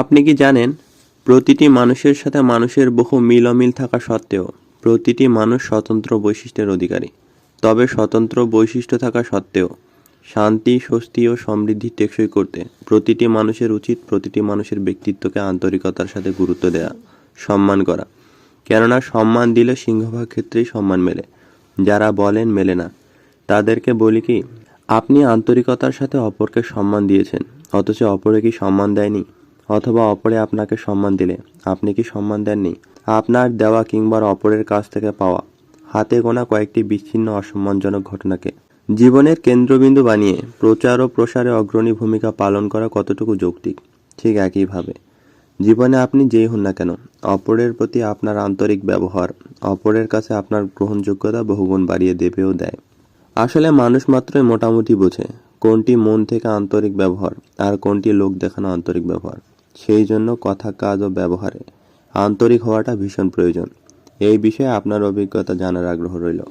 আপনি কি জানেন, প্রতিটি মানুষের সাথে মানুষের বহু মিল অমিল থাকা সত্ত্বেও প্রতিটি মানুষ স্বতন্ত্র বৈশিষ্ট্যের অধিকারী। তবে স্বতন্ত্র বৈশিষ্ট্য থাকা সত্ত্বেও শান্তি, স্বস্তি ও সমৃদ্ধি টেকসই করতে প্রতিটি মানুষের উচিত প্রতিটি মানুষের ব্যক্তিত্বকে আন্তরিকতার সাথে গুরুত্ব দেওয়া সম্মান করা। কেননা সম্মান দিলে সিংহভাগ ক্ষেত্রেই সম্মান মেলে। যারা বলেন, মেলে না। তাদেরকে বলি কি, আপনি আন্তরিকতার সাথে অপরকে সম্মান দিয়েছেন, অথচ অপরে কি সম্মান দেয়নি? অথবা অপরে আপনাকে সম্মান দিলে। আপনি কি সম্মান দেননি? আপনার দেওয়া কিংবা অপরের কাছ থেকে পাওয়া। হাতে গোনা কয়েকটি বিচ্ছিন্ন অসম্মানজনক ঘটনাকে। জীবনের কেন্দ্রবিন্দু বানিয়ে প্রচার ও প্রসারে অগ্রণী ভূমিকা পালন করা কতটুকু যৌক্তিক? ঠিক একইভাবে, জীবনে আপনি যেই হন না কেন, অপরের প্রতি আপনার আন্তরিক ব্যবহার, অপরের কাছে আপনার গ্রহণযোগ্যতা বহুগুণ বাড়িয়ে দেবেও দেয়। আসলে মানুষ মাত্রই মোটামুটি বোঝে কোনটি মন থেকে আন্তরিক ব্যবহার আর কোনটি লোক দেখানো আন্তরিক ব্যবহার। সেই জন্য কথা, কাজ ও ব্যবহারে আন্তরিক হওয়াটা ভীষণ প্রয়োজন। এই বিষয়ে আপনার অভিজ্ঞতা জানার আগ্রহ রইল।